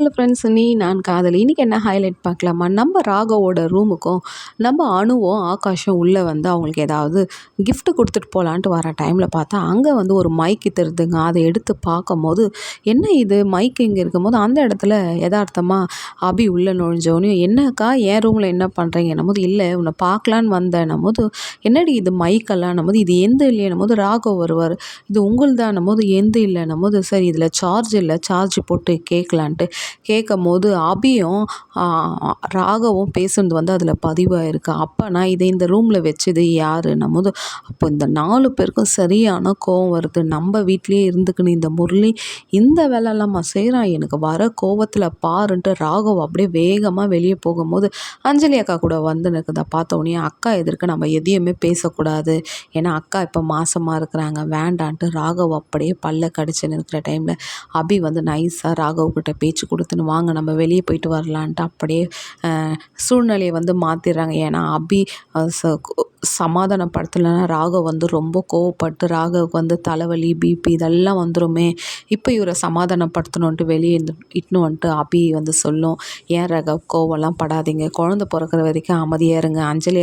Hello friends நீ நான் காதலி. இன்றைக்கி என்ன ஹைலைட் பார்க்கலாமா? நம்ம ராகவோட ரூமுக்கும் நம்ம அணுவும் ஆகாஷும் உள்ளே வந்து அவங்களுக்கு ஏதாவது கிஃப்ட்டு கொடுத்துட்டு போகலான்ட்டு வர டைமில் பார்த்தா அங்கே வந்து ஒரு மைக்கு தருதுங்க. அதை எடுத்து பார்க்கும்போது என்ன இது? மைக் இங்கே இருக்கும்போது அந்த இடத்துல யதார்த்தமாக அபி உள்ளே நுழைஞ்சோன்னு என்னக்கா என் ரூமில் என்ன பண்ணுறீங்கன்னும் போது இல்லை உன்னை பார்க்கலான்னு வந்தேன்னும் போது என்னடி இது மைக்கெல்லாம் போது இது எந்த இல்லைன்னும் போது ராகவ் வருவார். இது உங்களுதான்னும் போது எந்த இல்லைன்னும் போது சரி இதில் சார்ஜ் இல்லை சார்ஜ் போட்டு கேட்கலான்ட்டு. கேட்கும்போது அபியும் ராகவும் பேசுனது வந்து அதில் பதிவாயிருக்கு அப்போ நான் இதை இந்த ரூமில் வச்சது யாருன்னும் போது அப்போ இந்த நாலு பேருக்கும் சரியான கோவம் வருது. நம்ம வீட்லேயே இருந்துக்குன்னு இந்த முரளி இந்த வேலைலாமா செய்கிறான் எனக்கு வர கோவத்தில் பாருன்ட்டு ராகவ் அப்படியே வேகமாக வெளியே போகும்போது அஞ்சலி அக்கா கூட வந்து நிற்குதா பார்த்தோன்னே அக்கா எதிர்க்க நம்ம எதையுமே பேசக்கூடாது. ஏன்னா அக்கா இப்போ மாசமாக இருக்கிறாங்க. வேண்டான்ட்டு ராகவ் அப்படியே பல்ல கடிச்சு நிற்கிற டைமில் அபி வந்து நைஸாக ராகவ் கிட்ட பேச்சு கொடுத்துன்னு வாங்க நம்ம வெளியே போயிட்டு வரலான்ட்டு அப்படியே சூழ்நிலையை வந்து மாற்றிடுறாங்க ஏன்னா அபி ச சமாதானப்படுத்தலைன்னா ராகவ் வந்து ரொம்ப கோவப்பட்டு ராகவுக்கு வந்து தலைவலி பிபி இதெல்லாம் வந்துருமே. இப்போ இவரை சமாதானப்படுத்தணுன்ட்டு வெளியே இருந்து இட்டுன்னு வந்துட்டு அபி வந்து சொல்லும். ஏன் ராகவ் கோவம்லாம் படாதீங்க. குழந்த பிறக்கிற வரைக்கும் அமைதியாக இருங்க. அஞ்சலி